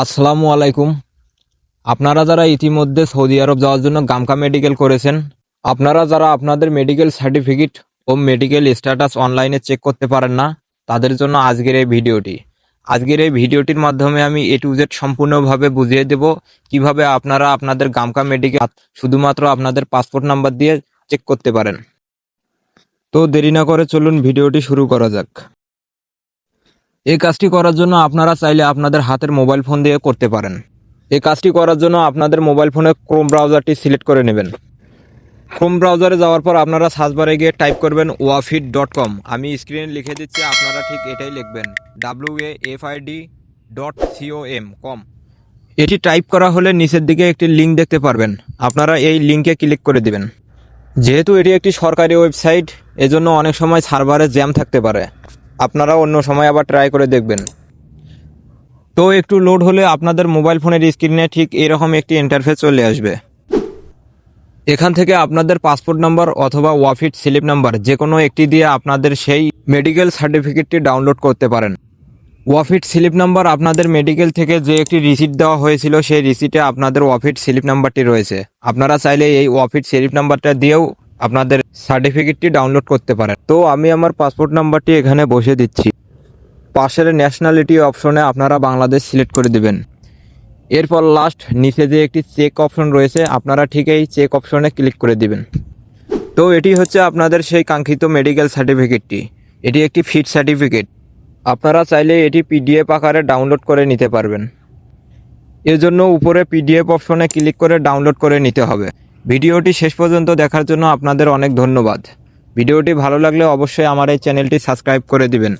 আসসালামু আলাইকুম। আপনারা যারা ইতিমধ্যে সৌদি আরব যাওয়ার জন্য গামকা মেডিকেল করেছেন, আপনারা যারা আপনাদের মেডিকেল সার্টিফিকেট ও মেডিকেল স্ট্যাটাস অনলাইনে চেক করতে পারেন না, তাদের জন্য আজকের এই ভিডিওটি। আজকের এই ভিডিওটির মাধ্যমে আমি এ টু জেড সম্পূর্ণভাবে বুঝিয়ে দেব কীভাবে আপনারা আপনাদের গামকা মেডিকেল শুধুমাত্র আপনাদের পাসপোর্ট নাম্বার দিয়ে চেক করতে পারেন। তো দেরি না করে চলুন ভিডিওটি শুরু করা যাক। এই কাজটি করার জন্য আপনারা চাইলে আপনাদের হাতের মোবাইল ফোন দিয়ে করতে পারেন। এই কাজটি করার জন্য আপনাদের মোবাইল ফোনে ক্রোম ব্রাউজারটি সিলেক্ট করে নেবেন। ক্রোম ব্রাউজারে যাওয়ার পর আপনারা সার্চ বারে গিয়ে টাইপ করবেন ওয়াফিট ডট কম। আমি স্ক্রিনে লিখে দিচ্ছি, আপনারা ঠিক এটাই লিখবেন W A F I D dot C O M com এটি টাইপ করা হলে নিচের দিকে একটি লিঙ্ক দেখতে পারবেন। আপনারা এই লিঙ্কে ক্লিক করে দিবেন। যেহেতু এটি একটি সরকারি ওয়েবসাইট, এজন্য অনেক সময় সার্ভারে জ্যাম থাকতে পারে। আপনারা অন্য সময় আবার ট্রাই করে দেখবেন। তো একটু লোড হলে আপনাদের মোবাইল ফোনের স্ক্রিনে ঠিক এরকম একটি ইন্টারফেস চলে আসবে। এখান থেকে আপনাদের পাসপোর্ট নাম্বার অথবা ওয়াফিট স্লিপ নাম্বার যে কোনো একটি দিয়ে আপনাদের সেই মেডিকেল সার্টিফিকেটটি ডাউনলোড করতে পারেন। ওয়াফিট স্লিপ নাম্বার আপনাদের মেডিকেল থেকে যে একটি রিসিট দেওয়া হয়েছিল সেই রিসিটে আপনাদের ওয়াফিট স্লিপ নাম্বারটি রয়েছে। আপনারা চাইলে এই ওয়াফিট স্লিপ নাম্বারটা দিয়েও আপনাদের সার্টিফিকেটটি ডাউনলোড করতে পারেন। তো আমি আমার পাসপোর্ট নাম্বারটি এখানে বসে দিচ্ছি। পাশের ন্যাশনালিটি অপশনে আপনারা বাংলাদেশ সিলেক্ট করে দেবেন। এরপর লাস্ট নিচে যে একটি চেক অপশন রয়েছে, আপনারা ঠিক এই চেক অপশনে ক্লিক করে দিবেন। তো এটি হচ্ছে আপনাদের সেই কাঙ্ক্ষিত মেডিকেল সার্টিফিকেটটি এটি একটি ফিট সার্টিফিকেট আপনারা চাইলে এটি পিডিএফ আকারে ডাউনলোড করে নিতে পারবেন। এর জন্য উপরে পিডিএফ অপশনে ক্লিক করে ডাউনলোড করে নিতে হবে। ভিডিওটি শেষ পর্যন্ত দেখার জন্য আপনাদের অনেক ধন্যবাদ। ভিডিওটি ভালো লাগলে অবশ্যই আমার এই চ্যানেলটি সাবস্ক্রাইব করে দিবেন।